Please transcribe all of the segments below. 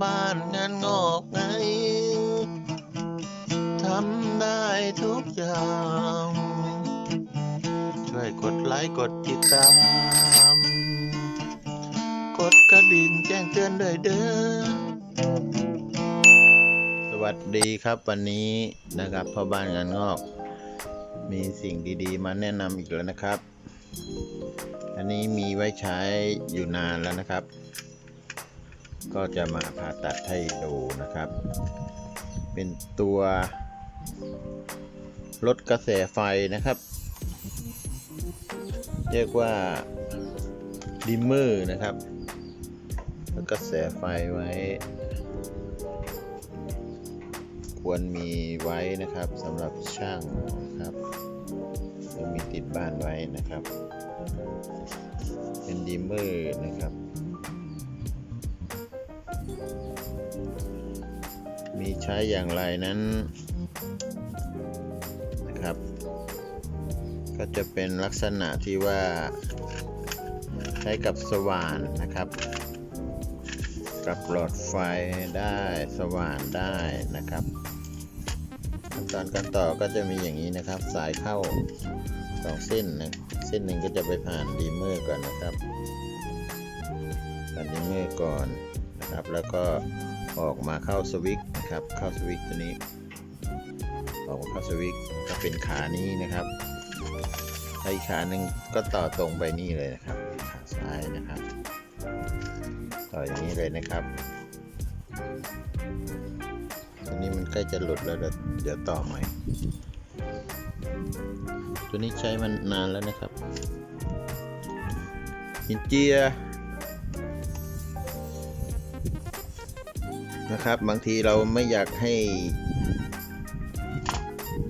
บ้านงานงอกไงทำได้ทุกอย่าง ช่วยกดไลค์กดติดตาม กดกระดิ่งแจ้งเตือนด้วยเด้อ สวัสดีครับวันนี้นะครับพ่อบ้านงานงอก มีสิ่งดีๆ มาแนะนำอีกแล้วนะครับ อันนี้มีไว้ใช้อยู่นานแล้วนะครับ ก็จะมาผ่าตัดให้ดูนะครับ เป็นตัวลดกระแสไฟนะครับ เรียกว่าดิมเมอร์นะครับลดกระแสไฟไว้ ควรมีไว้นะครับสำหรับช่างนะครับต้องมีติดบ้านไว้นะครับ เป็นดิมเมอร์นะครับ ใช้อย่างไรนั้นนะครับ ก็จะเป็นลักษณะที่ว่าใช้กับสว่านนะครับ กับหลอดไฟได้สว่านได้นะครับขั้นตอนการต่อก็จะมีอย่างนี้นะครับ สายเข้าสองเส้นนะเส้นหนึ่งก็จะไปผ่านดีเมอร์ก่อนนะครับผ่านดีเมอร์ก่อนนะครับแล้วก็ ออกมาเข้าสวิตนะครับ เข้าสวิตตัวนี้ ออกมาเข้าสวิตก็เป็นขานี้นะครับแล้วอีกขาหนึ่งก็ต่อตรงไปนี่เลยนะครับ ขาซ้ายนะครับ ต่ออย่างนี้เลยนะครับตัวนี้มันใกล้จะหลุดแล้วเดี๋ยวเดี๋ยวต่อใหม่ตัวนี้ใช้มันนานแล้วนะครับหินเจีย นะครับ บางทีเราไม่อยากให้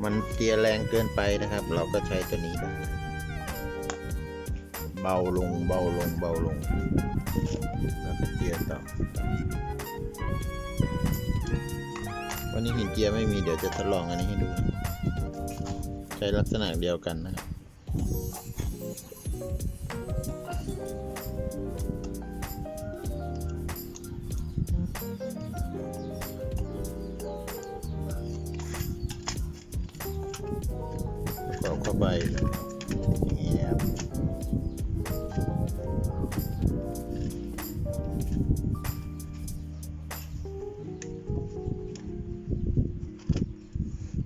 มันเจียแรงเกินไปนะครับ เราก็ใช้ตัวนี้ได้เบาลงเบาลงเบาลงแล้วก็เจียต่อวันนี้หินเจียไม่มีเดี๋ยวจะทดลองอันนี้ให้ดู ใช้ลักษณะเดียวกันนะครับ ประกอบเข้าไปอย่างนี้นะครับ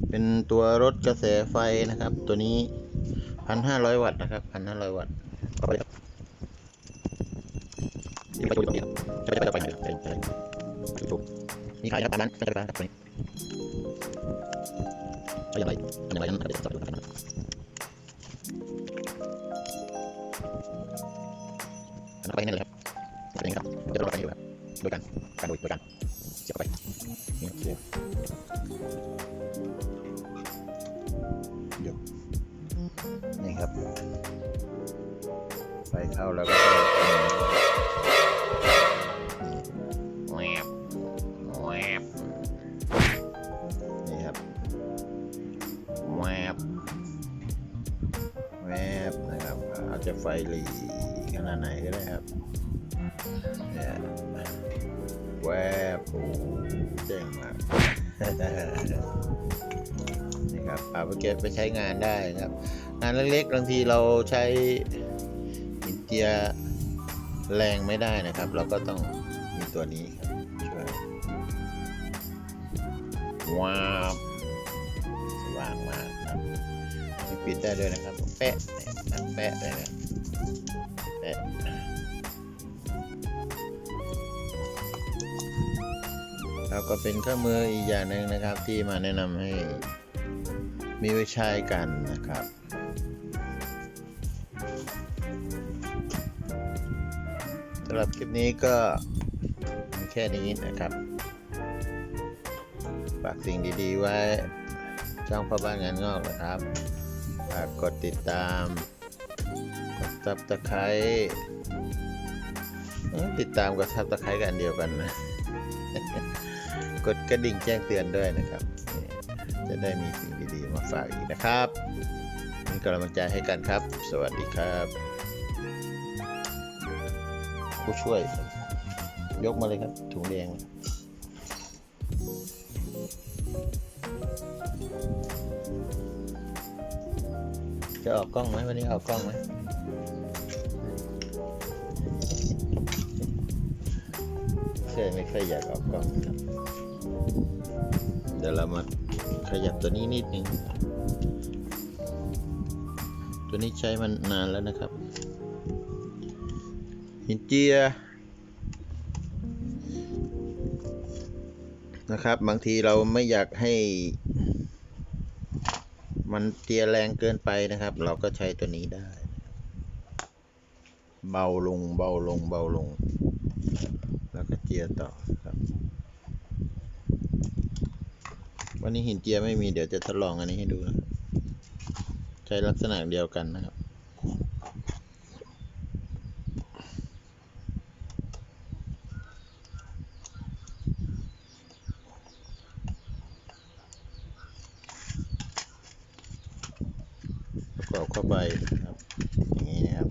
เป็นตัวรถกระแสไฟนะครับ ตัวนี้พันห้าร้อยวัตต์นะครับพันห้าร้อยวัตต์ก็ไปครับนี่ไปดูตรงนี้ครับจะไปจะไปไหนครับจะไปถูกมีขายครับตามนั้นจะไปร้านครับตัวนี้ก็อย่างไรงไรนั้นเดี๋ยวจะดูกันนะอันนั้นไป นั่นเลยครับแบบนี้ครับจะรอกันอยู่ครับโดยการการโดยโดยการเสียบเข้าไปนี่เสียบนี่ครับไฟเข้าแล้วก็ จะไฟหลีขนาดไหนก็ได้ครับแวบโอ้เจ๋งมากนี่ครับเอาไปเก็บไปใช้งานได้นะครับ งานเล็กๆบางทีเราใช้หินเจียแรงไม่ได้นะครับ เราก็ต้องมีตัวนี้ครับช่วยว้าวสว่างมากครับปิดได้ด้วยนะครับแปะ เนี่ยแปะเลยนะแปะแล้วก็เป็นเครื่องมืออีกอย่างหนึ่งนะครับที่มาแนะนำให้มีไว้ใช้กันนะครับสำหรับคลิปนี้ก็แค่นี้นะครับฝากสิ่งดีๆไว้ช่องพ่อบ้านงานงอกนะครับฝากกดติดตาม ซับตะไคร้ติดตามกับซับตะไคร้กันเดียวกันนะ กดกระดิ่งแจ้งเตือนด้วยนะครับ จะได้มีสิ่งดีๆมาฝากอีกนะครับเป็นกำลังใจให้กันครับ สวัสดีครับ ผู้ช่วย ยกมาเลยครับ ถุงแดงจะออกกล้องไหมวันนี้ออกกล้องไหม ใช่ไม่ค่อยอยากออกกล้องครับ เดี๋ยวเรามาขยับตัวนี้นิดนึง ตัวนี้ใช้มันนานแล้วนะครับ หินเจียนะครับ บางทีเราไม่อยากให้ มันเจียแรงเกินไปนะครับ เราก็ใช้ตัวนี้ได้ เบาลงเบาลงเบาลงแล้วก็ เจียต่อครับ วันนี้หินเจียไม่มีเดี๋ยวจะทดลองอันนี้ให้ดูนะ ใช้ลักษณะเดียวกันนะครับประกอบเข้าไปนะครับ อย่างนี้นะครับ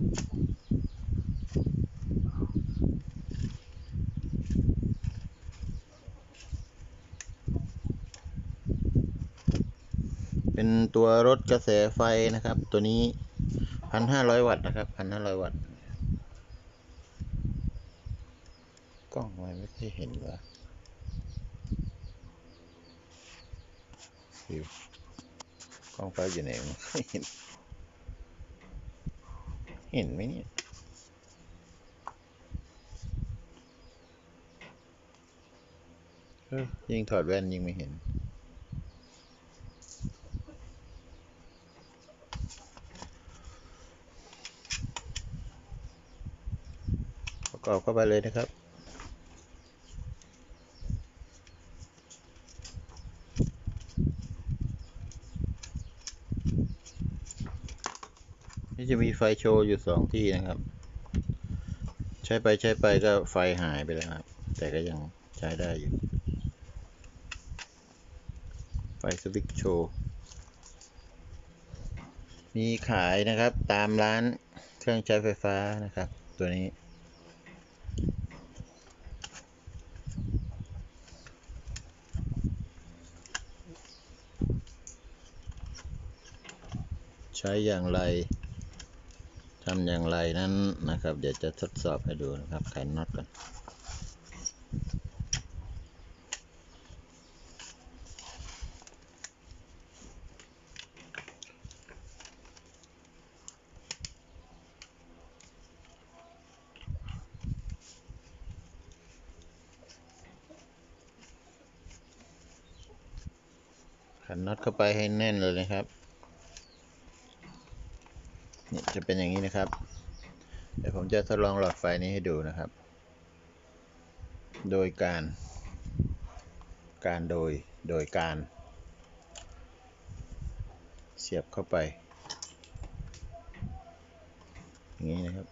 เป็น ตัวรถกระแสไฟนะครับ ตัวนี้พันห้าร้อยวัตต์นะครับพันห้าร้อยวัตต์กล้องทำไมไม่ค่อยเห็นวะฟิวกล้องไฟอยู่ไหนเห็น เห็นไหมเนี่ยเอ้ยยิงถอดแว่นยิงไม่เห็น ประกอบเข้าไปเลยนะครับ นี่จะมีไฟโชว์อยู่สองที่นะครับ ใช้ไปใช้ไปก็ไฟหายไปแล้วครับ แต่ก็ยังใช้ได้อยู่ ไฟสวิตช์โชว์มีขายนะครับตามร้านเครื่องใช้ไฟฟ้านะครับ ตัวนี้ ช้อย่างไรทำอย่างไรนั้นนะครับ เดี๋ยวจะทดสอบให้ดูนะครับไขน็อตก่อนขันน็อตเข้าไปให้แน่นเลยนะครับ จะเป็นอย่างนี้นะครับ เดี๋ยวผมจะทดลองหลอดไฟนี้ให้ดูนะครับ โดยการ การโดย โดยการ เสียบเข้าไป อย่างนี้นะครับ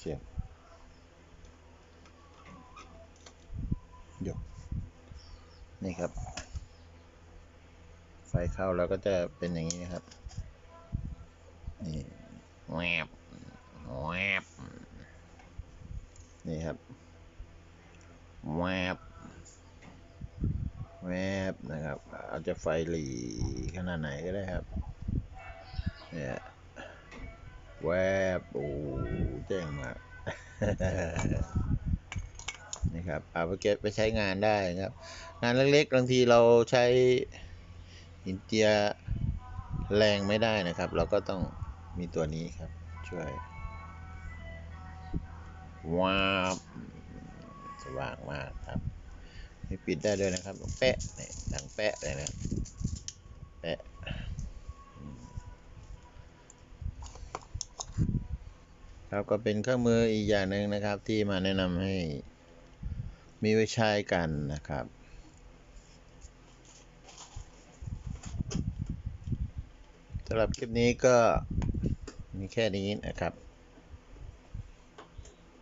เสียบยกนี่ครับ ไฟเข้าแล้วก็จะเป็นอย่างนี้ครับนี่แวบแวบนี่ครับแวบแวบนะครับอาจจะไฟหลีขนาดไหนก็ได้ครับเนี่ยแวบโอ้แจ้งมานี่ครับเอาไปเก็บไปใช้งานได้นะครับ งานเล็กๆบางทีเราใช้ หินเจียแรงไม่ได้นะครับ เราก็ต้องมีตัวนี้ครับ ช่วยว้าวสว่างมากครับนี่ปิดได้ด้วยนะครับแปะเนี่ยดังแปะเลยนะแปะครับก็เป็นเครื่องมืออีกอย่างหนึ่งนะครับที่มาแนะนำให้มีไว้ใช้กันนะครับ สำหรับคลิปนี้ก็มีแค่นี้นะครับ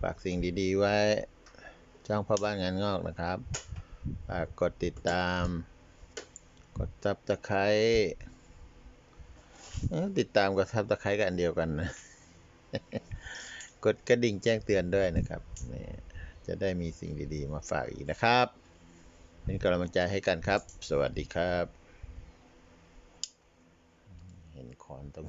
ฝากสิ่งดีๆไว้ช่องพ่อบ้านงานงอกนะครับ ฝากกดติดตาม กดซับตะไคร้ติดตามกับซับตะไคร้กันอันเดียวกันนะ กดกระดิ่งแจ้งเตือนด้วยนะครับนี่จะได้มีสิ่งดีๆมาฝากอีกนะครับ เป็นกำลังใจให้กันครับ สวัสดีครับ เห็นคอนตรง